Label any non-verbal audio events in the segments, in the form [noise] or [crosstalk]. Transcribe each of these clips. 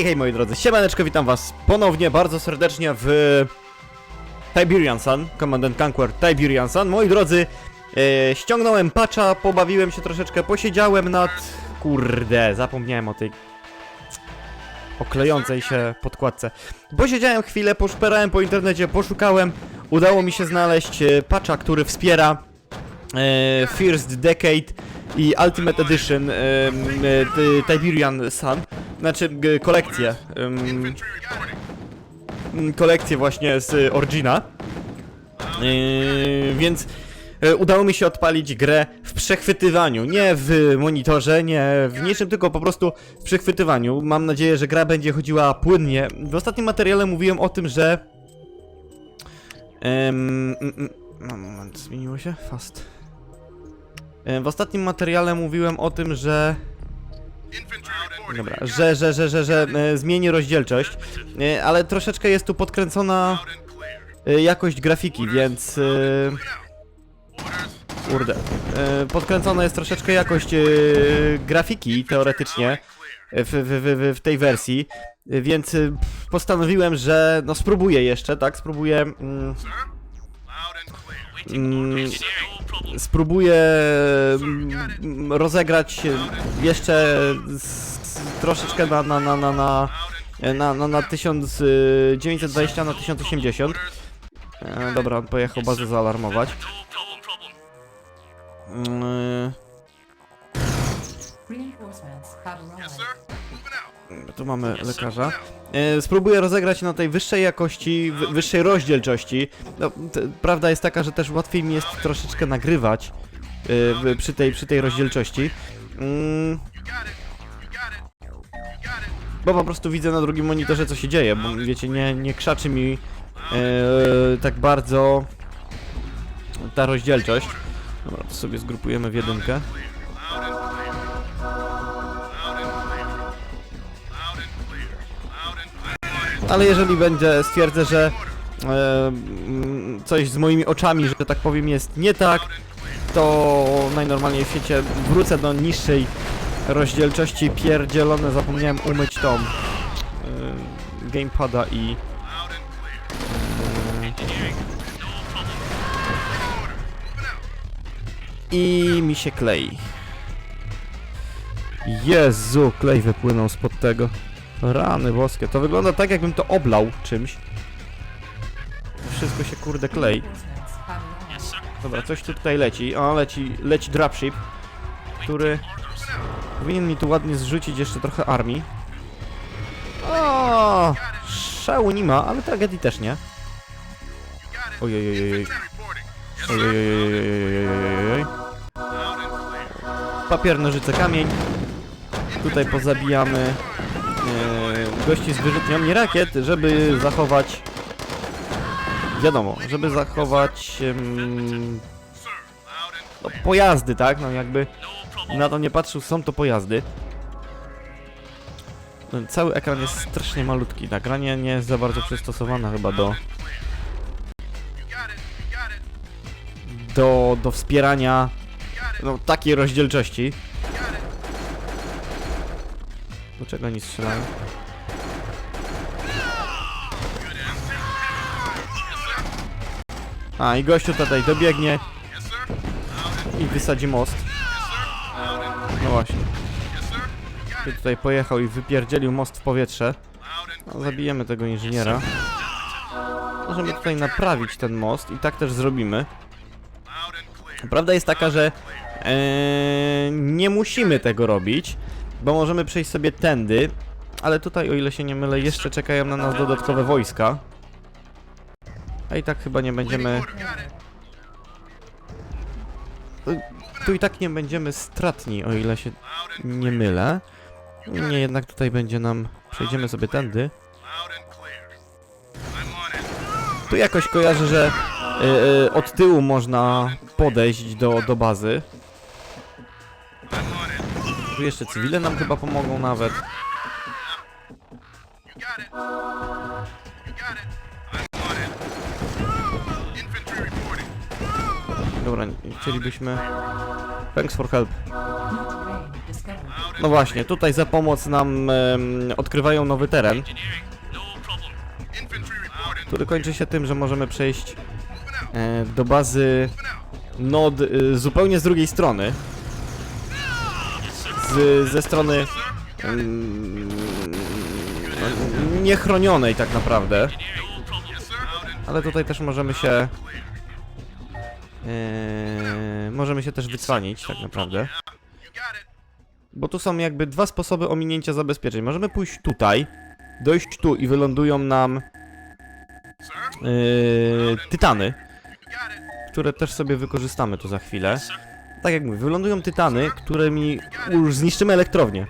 Hej, hej moi drodzy, siemaneczko, witam was ponownie bardzo serdecznie w Tiberian Sun, Command and Conquer Tiberian Sun. Moi drodzy, e, ściągnąłem patcha, pobawiłem się troszeczkę, posiedziałem nad... Kurde, zapomniałem o tej oklejącej się podkładce. Posiedziałem chwilę, poszperałem po internecie, poszukałem, udało mi się znaleźć e, patcha, który wspiera e, First Decade i Ultimate Edition Ty- Tiberian Sun, znaczy kolekcję, kolekcję właśnie z Origina, Yy, więc e, udało mi się odpalić grę w przechwytywaniu, nie w monitorze, nie w niczym, tylko po prostu w przechwytywaniu. Mam nadzieję, że gra będzie chodziła płynnie. W ostatnim materiale mówiłem o tym, że... Mm, mm, no, moment, zmieniło się? Fast. E, W ostatnim materiale mówiłem o tym, że... Dobra, że, że, że, że, że e, zmieni rozdzielczość, e, ale troszeczkę jest tu podkręcona e, jakość grafiki, więc... E, kurde. E, podkręcona jest troszeczkę jakość e, grafiki, teoretycznie, w, w, w, w, w tej wersji, e, więc e, postanowiłem, że no spróbuję jeszcze, tak, spróbuję... Mm, mm, spróbuję mm, rozegrać jeszcze z, troszeczkę na na na na na na, na, na 1920 na 1080 e, Dobra, on pojechał bazę zaalarmować arrived. Tu mamy lekarza. E, spróbuję rozegrać na tej wyższej jakości, wy, wyższej rozdzielczości. No, prawda jest taka, że też łatwiej mi jest troszeczkę nagrywać e, przy, tej, przy tej rozdzielczości. Mm, bo po prostu widzę na drugim monitorze co się dzieje, bo wiecie, nie, nie krzaczy mi e, tak bardzo ta rozdzielczość. Dobra, to sobie zgrupujemy w jedynkę. Ale jeżeli będzie, stwierdzę, że e, mm, coś z moimi oczami, że tak powiem, jest nie tak, to najnormalniej w świecie wrócę do niższej rozdzielczości. Pierdzielone, zapomniałem umyć tą e, gamepada i e, i mi się klei. Jezu, klej wypłynął spod tego. Rany boskie, to wygląda tak jakbym to oblał czymś. Wszystko się kurde klei. Dobra, coś tu tutaj leci. O, leci, leci dropship, który powinien mi tu ładnie zrzucić jeszcze trochę armii. O, szału nie ma, ale tragedii też nie. Ojej, Papier, nożyce, kamień. Tutaj pozabijamy e, gości z wyrzutnią nie rakiet, żeby zachować... Wiadomo, żeby zachować no, pojazdy, tak? No jakby na to nie patrzył, są to pojazdy. No, Cały ekran jest strasznie malutki. Nagranie nie jest za bardzo przystosowane chyba do do, do wspierania no, takiej rozdzielczości. Do czego oni strzelają? A, i gościu tutaj dobiegnie i wysadzi most. I tutaj pojechał i wypierdzielił most w powietrze. No, zabijemy tego inżyniera. Możemy tutaj naprawić ten most i tak też zrobimy. Prawda jest taka, że e, nie musimy tego robić, bo możemy przejść sobie tędy, ale tutaj, o ile się nie mylę, jeszcze czekają na nas dodatkowe wojska. A i tak chyba nie będziemy... Tu i tak nie będziemy stratni, o ile się nie mylę. Nie, jednak tutaj będzie nam... Przejdziemy sobie tędy. Tu jakoś kojarzę, że y, y, od tyłu można podejść do, do bazy. Tu jeszcze cywile nam chyba pomogą nawet. Dobra, chcielibyśmy... Thanks for help. No właśnie, tutaj za pomoc nam odkrywają nowy teren, który kończy się tym, że możemy przejść e, do bazy nod y, zupełnie z drugiej strony. Z, ze strony mm, niechronionej tak naprawdę. Ale tutaj też możemy się e, możemy się też wycwanić tak naprawdę. Bo tu są jakby dwa sposoby ominięcia zabezpieczeń. Możemy pójść tutaj, dojść tu i wylądują nam yy, tytany, które też sobie wykorzystamy tu za chwilę. Tak jak mówię, wylądują tytany, którymi już zniszczymy elektrownię.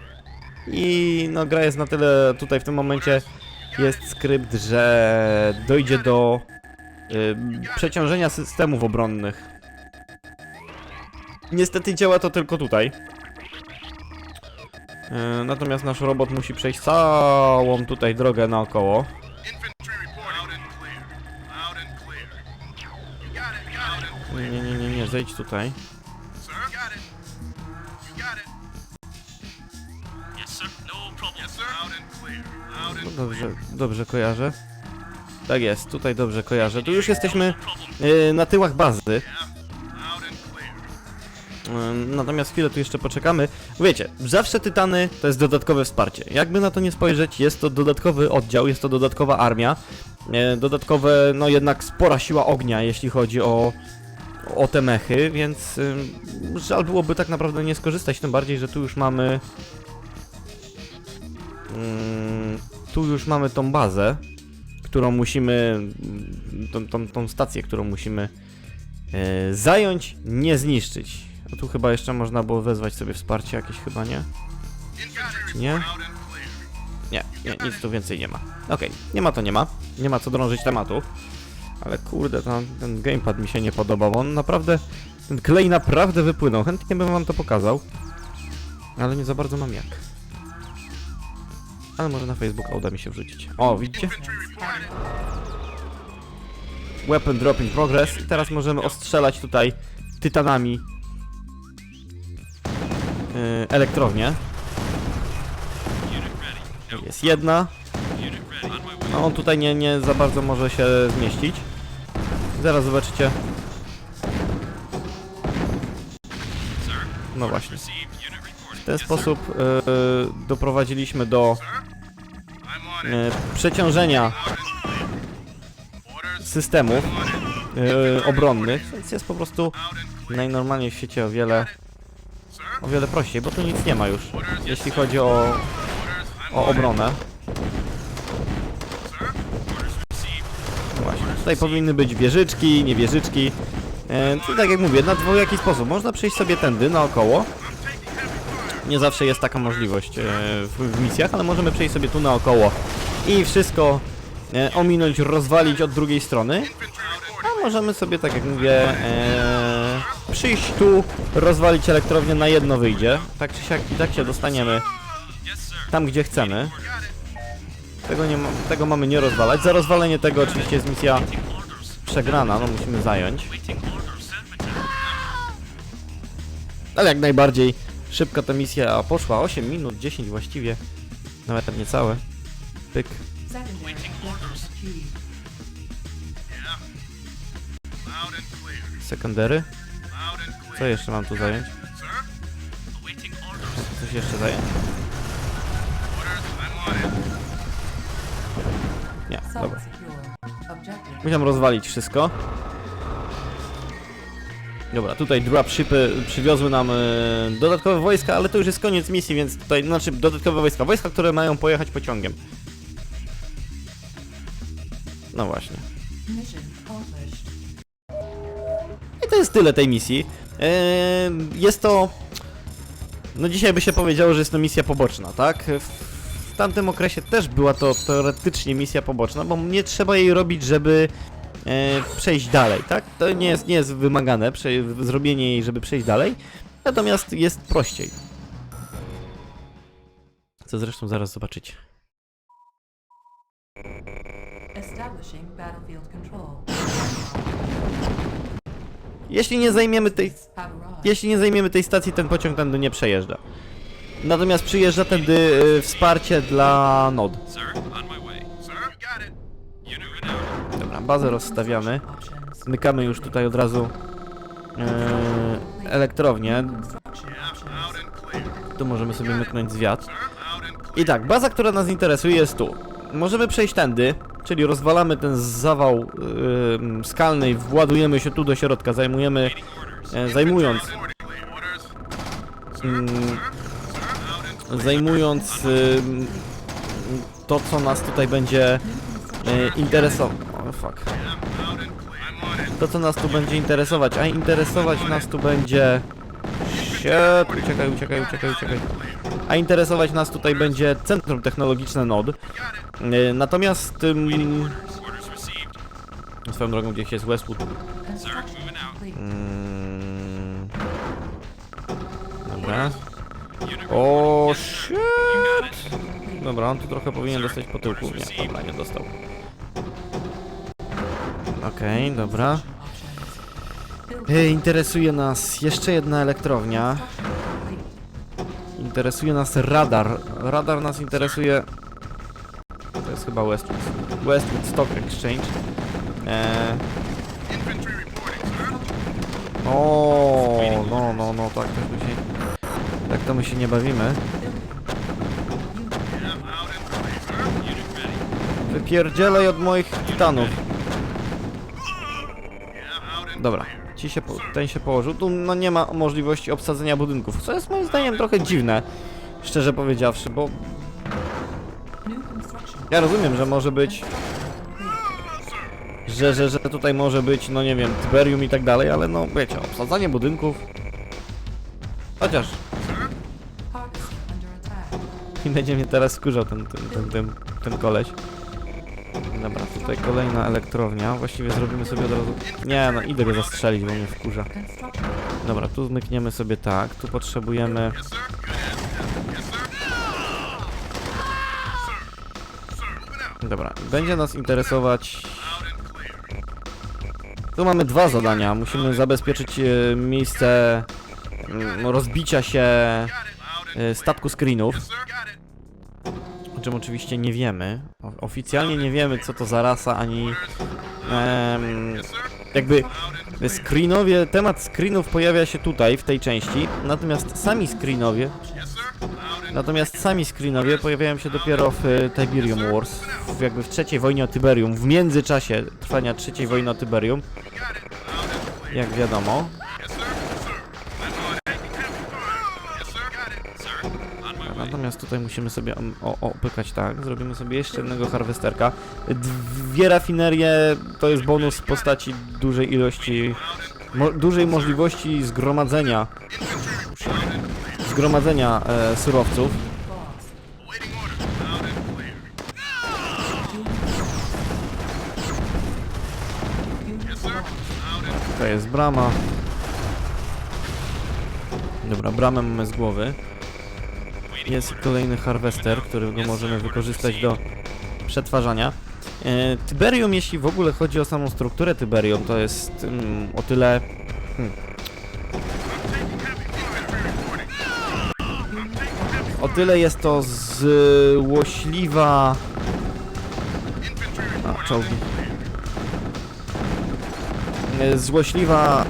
I no gra jest na tyle tutaj w tym momencie jest skrypt, że dojdzie do yy, przeciążenia systemów obronnych. Niestety działa to tylko tutaj. Yy, natomiast nasz robot musi przejść całą tutaj drogę naokoło. Nie, nie, nie, nie, nie, zejdź tutaj. No dobrze, dobrze kojarzę. Tak jest, tutaj dobrze kojarzę. Tu już jesteśmy yy, na tyłach bazy. Natomiast chwilę tu jeszcze poczekamy. Wiecie, zawsze Tytany to jest dodatkowe wsparcie. Jakby na to nie spojrzeć, jest to dodatkowy oddział, jest to dodatkowa armia. E, dodatkowe, no jednak spora siła ognia, jeśli chodzi o, o te mechy, więc żal byłoby tak naprawdę nie skorzystać, tym bardziej, że tu już mamy... Ym, tu już mamy tą bazę, którą musimy... tą, tą, tą stację, którą musimy e, zająć, nie zniszczyć. A tu chyba jeszcze można było wezwać sobie wsparcie jakieś chyba, nie? Czy nie? Nie, nie, nic tu więcej nie ma. Okej, nie ma to nie ma. Nie ma co drążyć tematu. Ale kurde, ten, ten gamepad mi się nie podobał. On naprawdę, ten klej naprawdę wypłynął. Chętnie bym wam to pokazał. Ale nie za bardzo mam jak. Ale może na Facebooka uda mi się wrzucić. O, widzicie? Weapon drop in progress. I teraz możemy ostrzelać tutaj tytanami elektrownię. Jest jedna. No on tutaj nie, nie za bardzo może się zmieścić. Zaraz zobaczycie. No właśnie. W ten sposób yy, doprowadziliśmy do yy, przeciążenia systemów yy, obronnych, więc jest po prostu najnormalniej w świecie o wiele o wiele prościej, bo tu nic nie ma już, jeśli chodzi o, o obronę. Właśnie, tutaj powinny być wieżyczki, nie wieżyczki. E, tak jak mówię, na dwojaki sposób. Można przejść sobie tędy naokoło. Nie zawsze jest taka możliwość e, w, w misjach, ale możemy przejść sobie tu naokoło i wszystko e, ominąć, rozwalić od drugiej strony. A możemy sobie, tak jak mówię, e, przyjść tu, rozwalić elektrownię, na jedno wyjdzie. Tak czy siak i tak się dostaniemy tam, gdzie chcemy. Tego, nie ma, tego mamy nie rozwalać. Za rozwalenie tego oczywiście jest misja przegrana, no musimy zająć. Ale jak najbardziej szybko ta misja poszła. 8 minut, 10 właściwie. Nawet niecałe. Pyk. Secondary. Co jeszcze mam tu zająć? Coś jeszcze zająć? Nie, dobra. Musiałem rozwalić wszystko. Dobra, tutaj dropshipy przywiozły nam e, dodatkowe wojska, ale to już jest koniec misji, więc tutaj, znaczy dodatkowe wojska, wojska, które mają pojechać pociągiem. No właśnie. I to jest tyle tej misji. Jest to... No dzisiaj by się powiedziało, że jest to misja poboczna, tak? W tamtym okresie też była to teoretycznie misja poboczna, bo nie trzeba jej robić, żeby e, przejść dalej, tak? To nie jest, nie jest wymagane, zrobienie jej, żeby przejść dalej, natomiast jest prościej. Co zresztą zaraz zobaczycie. Establishing battlefield control. Jeśli nie zajmiemy tej, jeśli nie zajmiemy tej stacji, ten pociąg tędy nie przejeżdża. Natomiast przyjeżdża tędy y, wsparcie dla nod. Dobra, bazę rozstawiamy. Zmykamy już tutaj od razu yy, elektrownię. Tu możemy sobie myknąć zwiat. I tak, baza, która nas interesuje jest tu. Możemy przejść tędy, czyli rozwalamy ten zawał yy, skalny i władujemy się tu do środka, zajmujemy, e, zajmując mm, zajmując ym, to, co nas tutaj będzie e, interesować. O, fuck. To, co nas tu będzie interesować, a interesować nas tu będzie... Shit, uciekaj, uciekaj, uciekaj, uciekaj. A interesować nas tutaj będzie Centrum Technologiczne NOD. E, Natomiast... received. swoją drogą gdzieś jest Westwood. Mm, Dobra. O, shit! Dobra, on tu trochę powinien dostać po tyłku. Nie, dobra, nie dostał. Okej, dobra. E, interesuje nas jeszcze jedna elektrownia. Interesuje nas radar. Radar nas interesuje... To jest chyba Westwood. Westwood Stock Exchange. E, o, no, no, no, tak my się... Tak to my się nie bawimy. Wypierdzielaj od moich tytanów. Dobra, ci się ten się położył. Tu no nie ma możliwości obsadzenia budynków, co jest moim zdaniem trochę dziwne. Szczerze powiedziawszy, bo ja rozumiem, że może być, że, że, że tutaj może być, no nie wiem, Tiberium i tak dalej, ale no wiecie, obsadzanie budynków. Chociaż [laughs] i będzie mnie teraz skurzał ten, ten, ten, ten, ten koleś. Tutaj kolejna elektrownia. Właściwie zrobimy sobie od razu... Nie, no idę go zastrzelić, bo mnie wkurza. Dobra, tu zmykniemy sobie tak. Tu potrzebujemy... Dobra, będzie nas interesować... Tu mamy dwa zadania. Musimy zabezpieczyć e, miejsce mm, rozbicia się e, statku screenów. O czym oczywiście nie wiemy. Oficjalnie nie wiemy, co to za rasa, ani... em, jakby screenowie, temat screenów pojawia się tutaj, w tej części, natomiast sami screenowie... Natomiast sami screenowie pojawiają się dopiero w e, Tiberium Wars, w, jakby w trzeciej wojnie o Tiberium, w międzyczasie trwania trzeciej wojny o Tiberium, jak wiadomo. Sir, on my way. Natomiast tutaj musimy sobie opykać tak. Zrobimy sobie jeszcze jednego harwesterka. Dwie rafinerie to jest bonus w postaci dużej ilości, mo, dużej możliwości zgromadzenia zgromadzenia e, surowców. Tutaj jest brama. Dobra, bramę mamy z głowy. Jest kolejny harwester, którego możemy wykorzystać do przetwarzania. E, Tiberium, jeśli w ogóle chodzi o samą strukturę Tiberium, to jest mm, o tyle... Hmm. O tyle jest to złośliwa... A, czołgi. E, Złośliwa...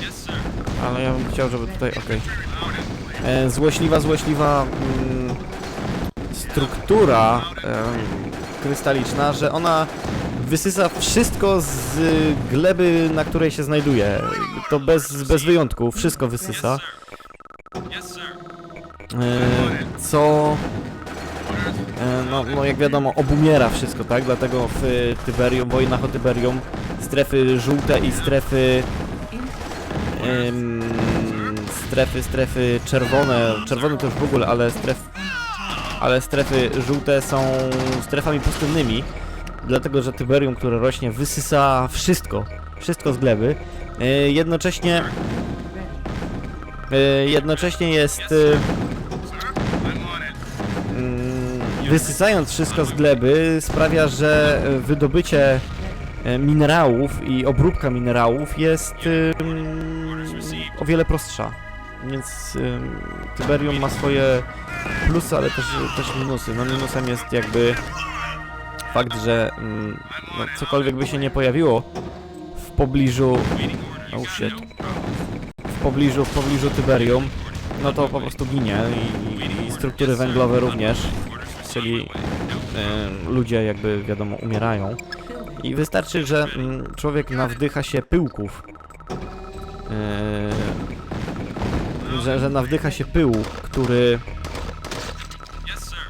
sir. ale ja bym chciał, żeby tutaj, okej. E, Złośliwa, złośliwa mm, struktura krystaliczna, że ona wysysa wszystko z gleby, na której się znajduje. To bez, bez wyjątku, wszystko wysysa. E, co... e, No, no jak wiadomo, obumiera wszystko, tak? Dlatego w Tyberium, wojnach o Tyberium strefy żółte i strefy em, strefy, strefy czerwone, czerwone to już w ogóle, ale stref, ale strefy żółte są strefami pustynnymi, dlatego że Tyberium, które rośnie, wysysa wszystko, wszystko z gleby. E, jednocześnie, e, jednocześnie jest, e, mm, wysysając wszystko z gleby, sprawia, że wydobycie minerałów i obróbka minerałów jest ym, o wiele prostsza. Więc Tyberium ma swoje plusy, ale też, też minusy. No minusem jest jakby fakt, że no, cokolwiek by się nie pojawiło w pobliżu... Oh shit. W pobliżu, w pobliżu Tyberium, no to po prostu ginie i, i struktury węglowe również, czyli ym, ludzie jakby wiadomo umierają. I wystarczy, że mm, człowiek nawdycha się pyłków. Yy, że, że nawdycha się pyłu, który.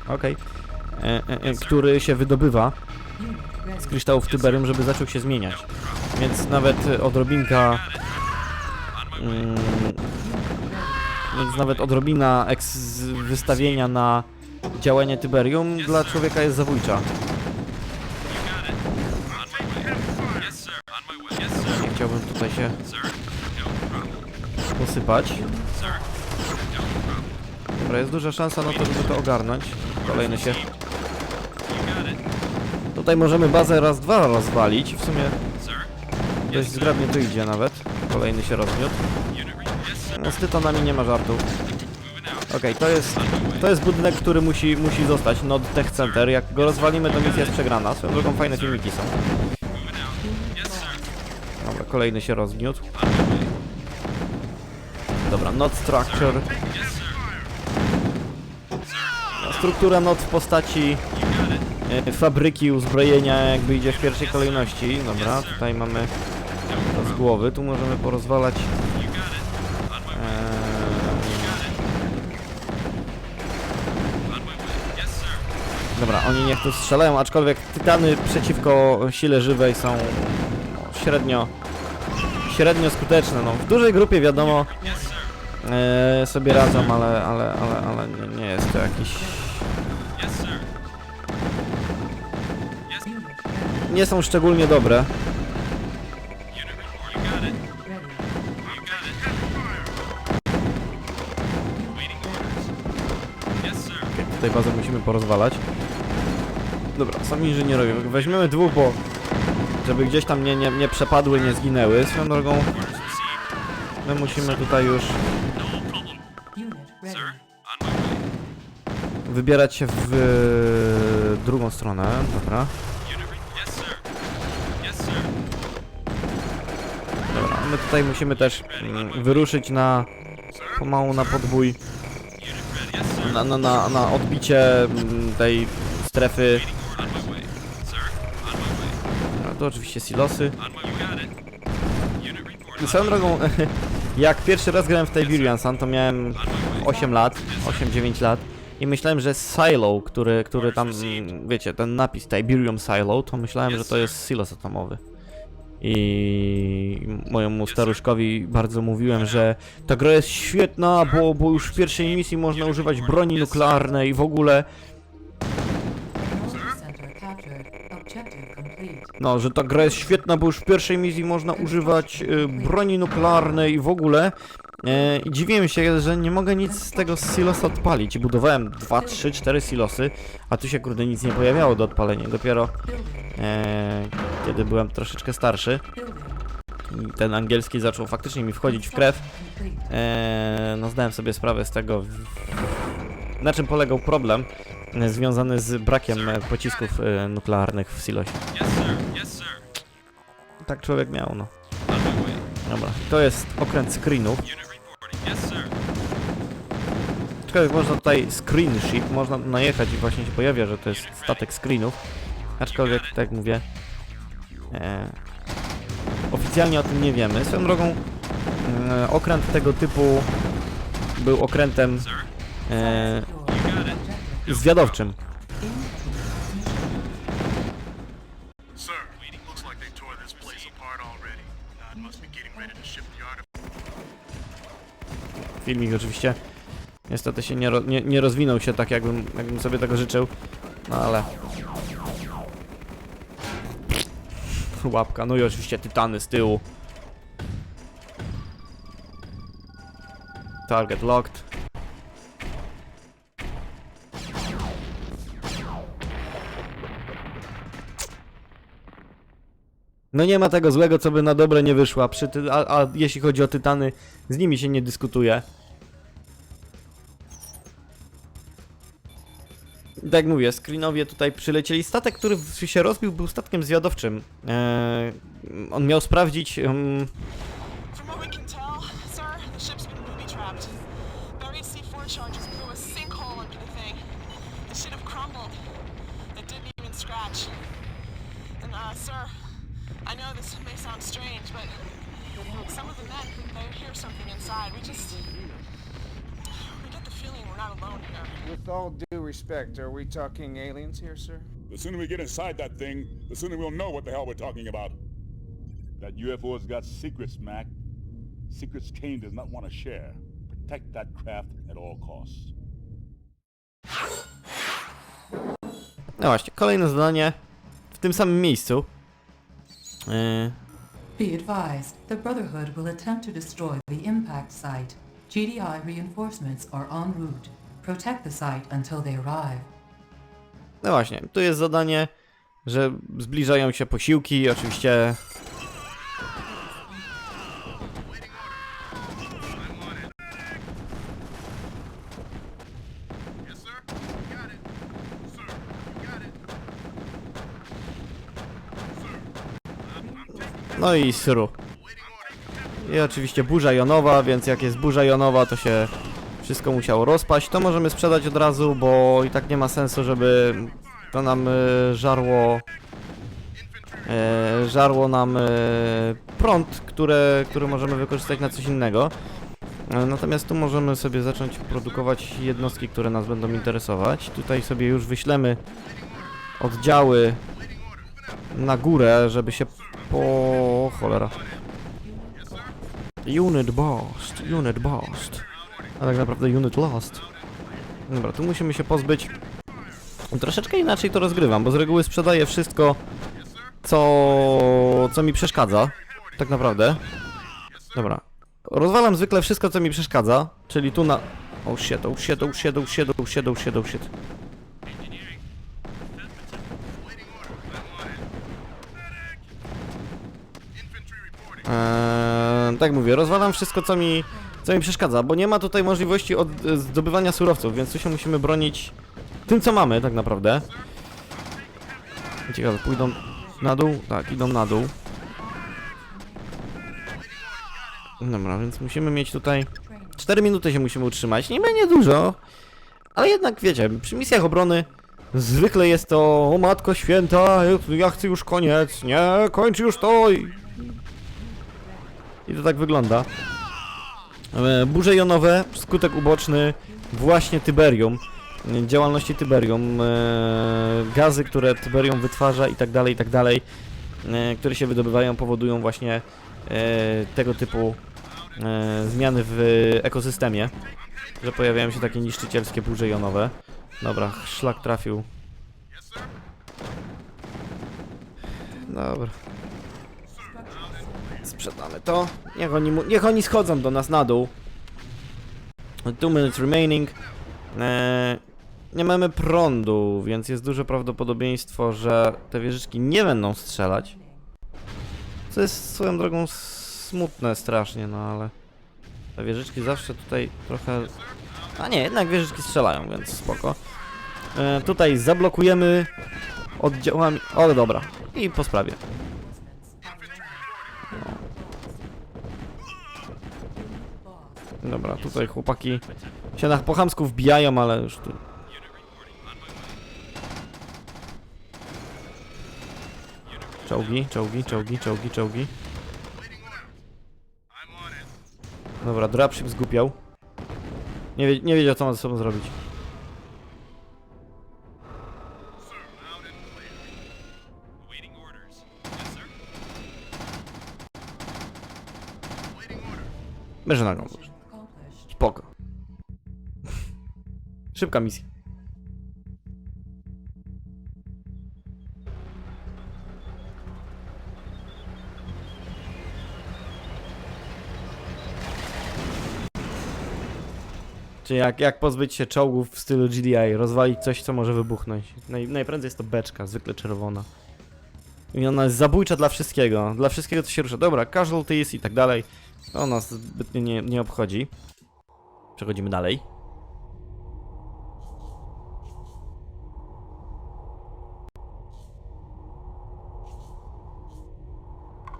Okej. E, e, e, który się wydobywa z kryształów Tyberium, żeby zaczął się zmieniać. Więc nawet odrobinka. Mm, więc nawet odrobina wystawienia na działanie Tyberium dla człowieka jest zabójcza. Chciałbym tutaj się posypać. Dobra, jest duża szansa na to, żeby to ogarnąć. Kolejny się. Tutaj możemy bazę raz, dwa rozwalić. W sumie dość zgrabnie to idzie nawet. Kolejny się rozmiot. No, z tytanami nie ma żartu. Okej, to jest to jest budynek, który musi, musi zostać. Nod Tech Center. Jak go rozwalimy, to misja jest przegrana. Swoją drogą fajne filmiki są. Dobra, kolejny się rozgniótł. Dobra, Node Structure. Struktura Node w postaci e, fabryki uzbrojenia jakby idzie w pierwszej kolejności. Dobra, tutaj mamy to z głowy. Tu możemy porozwalać Eee... Dobra, oni niech tu strzelają, aczkolwiek tytany przeciwko sile żywej są średnio średnio skuteczne. No, w dużej grupie wiadomo e, sobie radzą, ale, ale, ale, ale nie, nie jest to jakiś... Nie są szczególnie dobre. Tutaj bazę musimy porozwalać. Dobra, są inżynierowie. Weźmiemy dwóch, bo żeby gdzieś tam nie, nie, nie przepadły, nie zginęły. Swoją drogą my musimy tutaj już. Wybierać się w e, drugą stronę. Dobra. Dobra, my tutaj musimy też mm, wyruszyć na pomału na podbój. Na, na, na, na odbicie mm, tej strefy. No to oczywiście silosy. Swoją drogą, [laughs] jak pierwszy raz grałem w Tiberian Sun, to miałem 8 lat, 8-9 lat. I myślałem, że silo, który, który tam, wiecie, ten napis Tiberium Silo, to myślałem, że to jest silos atomowy. I mojemu staruszkowi bardzo mówiłem, że ta gra jest świetna, bo, bo już w pierwszej misji można używać broni nuklearnej i w ogóle. No, że ta gra jest świetna, bo już w pierwszej misji można używać y, broni nuklearnej i w ogóle. E, I dziwiłem się, że nie mogę nic z tego silosa odpalić. Budowałem 2, 3, 4 silosy, a tu się kurde nic nie pojawiało do odpalenia. Dopiero e, kiedy byłem troszeczkę starszy, ten angielski zaczął faktycznie mi wchodzić w krew. E, no zdałem sobie sprawę z tego, na czym polegał problem e, związany z brakiem e, pocisków e, nuklearnych w silosie. Tak człowiek miał, no. Dobra, to jest okręt screenów. Aczkolwiek można tutaj screen ship, można najechać i właśnie się pojawia, że to jest statek screenów. Aczkolwiek, tak jak mówię, e, oficjalnie o tym nie wiemy. Swoją drogą, e, okręt tego typu był okrętem e, zwiadowczym. Filmik oczywiście niestety się nie, nie, nie rozwinął się tak, jakbym, jakbym sobie tego życzył. No ale... [laughs] Łapka, no i oczywiście tytany z tyłu. Target locked. No nie ma tego złego, co by na dobre nie wyszło, przy ty, a, a jeśli chodzi o tytany, z nimi się nie dyskutuje. tak mówię, screenowie tutaj przylecieli. Statek, który się rozbił, był statkiem zwiadowczym. Eee, on miał sprawdzić. Um... Sir, this may sound strange, but some of the men, they hear something inside. We just. We get the feeling we're not alone here. With all due respect, are we talking aliens here, sir? The sooner we get inside that thing, the sooner we'll know what the hell we're talking about. That UFO's got secrets, Mac. Secrets Kane does not want to share. Protect that craft at all costs. No właśnie, kolejne zadanie w tym samym miejscu. Eee, Be advised, the Brotherhood will attempt to destroy the impact site. GDI reinforcements are en route. Protect the site until they arrive. no właśnie, tu jest zadanie, że zbliżają się posiłki, oczywiście... Yes, sir. Got it. Sir, you got it. Sir. I'm, I'm taking No i sru. I oczywiście burza jonowa, więc jak jest burza jonowa, to się wszystko musiało rozpaść. To możemy sprzedać od razu, bo i tak nie ma sensu, żeby to nam e, żarło e, żarło nam e, prąd, które, który możemy wykorzystać na coś innego. Natomiast tu możemy sobie zacząć produkować jednostki, które nas będą interesować. Tutaj sobie już wyślemy oddziały na górę, żeby się po... cholera. Unit Bost, Unit Bost. A tak naprawdę Unit Lost. Dobra, tu musimy się pozbyć. Troszeczkę inaczej to rozgrywam, bo z reguły sprzedaję wszystko, co, co mi przeszkadza. Tak naprawdę. Dobra. Rozwalam zwykle wszystko, co mi przeszkadza, czyli tu na... Oh shit, oh shit, oh shit, oh shit, oh shit, oh shit, oh shit. Eee, tak mówię, rozwalam wszystko, co mi, co mi przeszkadza, bo nie ma tutaj możliwości od, zdobywania surowców, więc tu się musimy bronić tym, co mamy, tak naprawdę. Ciekawe, pójdą na dół? Tak, idą na dół. Dobra, więc musimy mieć tutaj... 4 minuty się musimy utrzymać, nie będzie dużo, ale jednak wiecie, przy misjach obrony zwykle jest to o matko święta, ja chcę już koniec, nie, kończ już to i to tak wygląda. E, Burze jonowe, skutek uboczny właśnie Tyberium, e, działalności Tyberium, e, gazy, które Tyberium wytwarza i tak dalej, i tak dalej, które się wydobywają, powodują właśnie tego typu zmiany w ekosystemie, że pojawiają się takie niszczycielskie burze jonowe. Dobra, szlak trafił. Dobra. Sprzedamy to. Niech oni, niech oni schodzą do nas na dół. Two minutes remaining. Eee, nie mamy prądu, więc jest duże prawdopodobieństwo, że te wieżyczki nie będą strzelać. Co jest swoją drogą smutne strasznie, no ale... Te wieżyczki zawsze tutaj trochę... A nie, jednak wieżyczki strzelają, więc spoko. E, tutaj zablokujemy oddziałami... O, dobra. I po sprawie. Dobra, tutaj chłopaki się na po chamsku wbijają, ale już tu... Czołgi, czołgi, czołgi, czołgi, czołgi. Dobra, dropship zgupiał. Nie, wie, nie wiedział co ma ze sobą zrobić. Bierze nogą. Spoko. [laughs] Szybka misja. Czyli jak, jak pozbyć się czołgów w stylu GDI, rozwalić coś, co może wybuchnąć. Naj, najprędzej jest to beczka, zwykle czerwona. I ona jest zabójcza dla wszystkiego, dla wszystkiego, co się rusza. Dobra, casualties i tak dalej. To nas zbytnio nie, nie obchodzi. Przechodzimy dalej.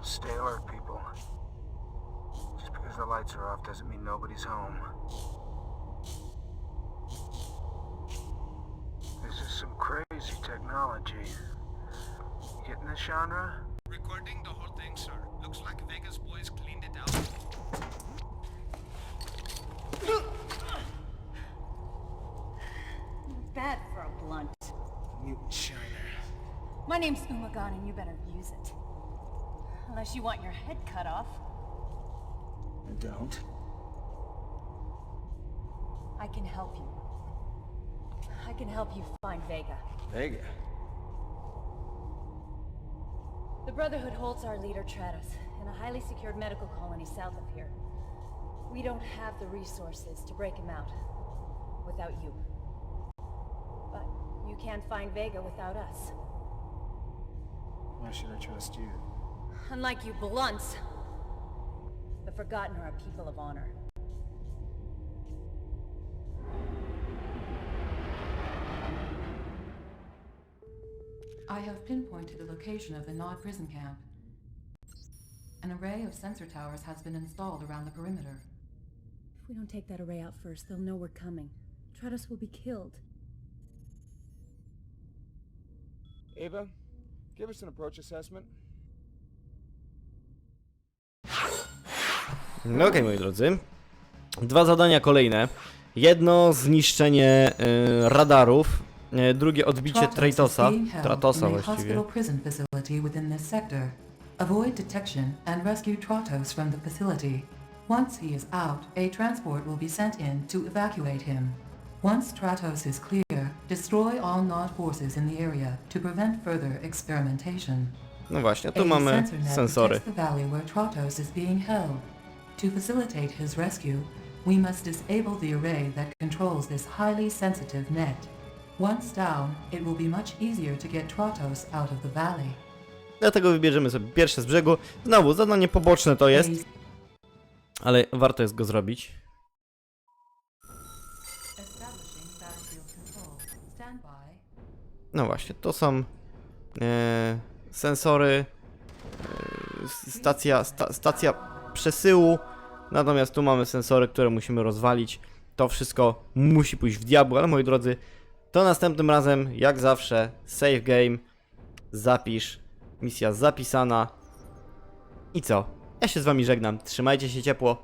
Stay alert, people. Just because the lights are off doesn't mean nobody's home. This is some crazy technology. Getting this genre? Recording the whole thing, sir. Looks like Vegas boys cleaned it out. My name's Umagon and you better use it. Unless you want your head cut off. I don't. I can help you. I can help you find Vega. Vega. The Brotherhood holds our leader Tratus in a highly secured medical colony south of here. We don't have the resources to break him out without you. But you can't find Vega without us. Why should I trust you? Unlike you blunts, the Forgotten are a people of honor. I have pinpointed the location of the Nod prison camp. An array of sensor towers has been installed around the perimeter. If we don't take that array out first, they'll know we're coming. Tratus will be killed. Ava, give us an approach assessment. No okej, moi drodzy. Dwa zadania kolejne. Jedno zniszczenie y, radarów, y, drugie odbicie Tratosa in a właściwie. hospital prison facility within this sector. Avoid detection and rescue Tratos from the facility. Once he is out, a transport will be sent in to evacuate him. Once Tratos is clear, destroy all Nod forces in the area to prevent further experimentation. No właśnie, tu A mamy sensor net sensory. the valley where Tratos is being held. To facilitate his rescue, we must disable the array that controls this highly sensitive net. Once down, it will be much easier to get Tratos out of the valley. Dlatego wybierzemy sobie pierwsze z brzegu. Znowu, zadanie poboczne to jest, ale warto jest go zrobić. No właśnie, to są e, sensory, e, stacja, sta, stacja przesyłu, natomiast tu mamy sensory, które musimy rozwalić. To wszystko musi pójść w diabło, ale moi drodzy, to następnym razem, jak zawsze, save game, zapisz, misja zapisana. I co? Ja się z wami żegnam, trzymajcie się ciepło,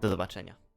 do zobaczenia.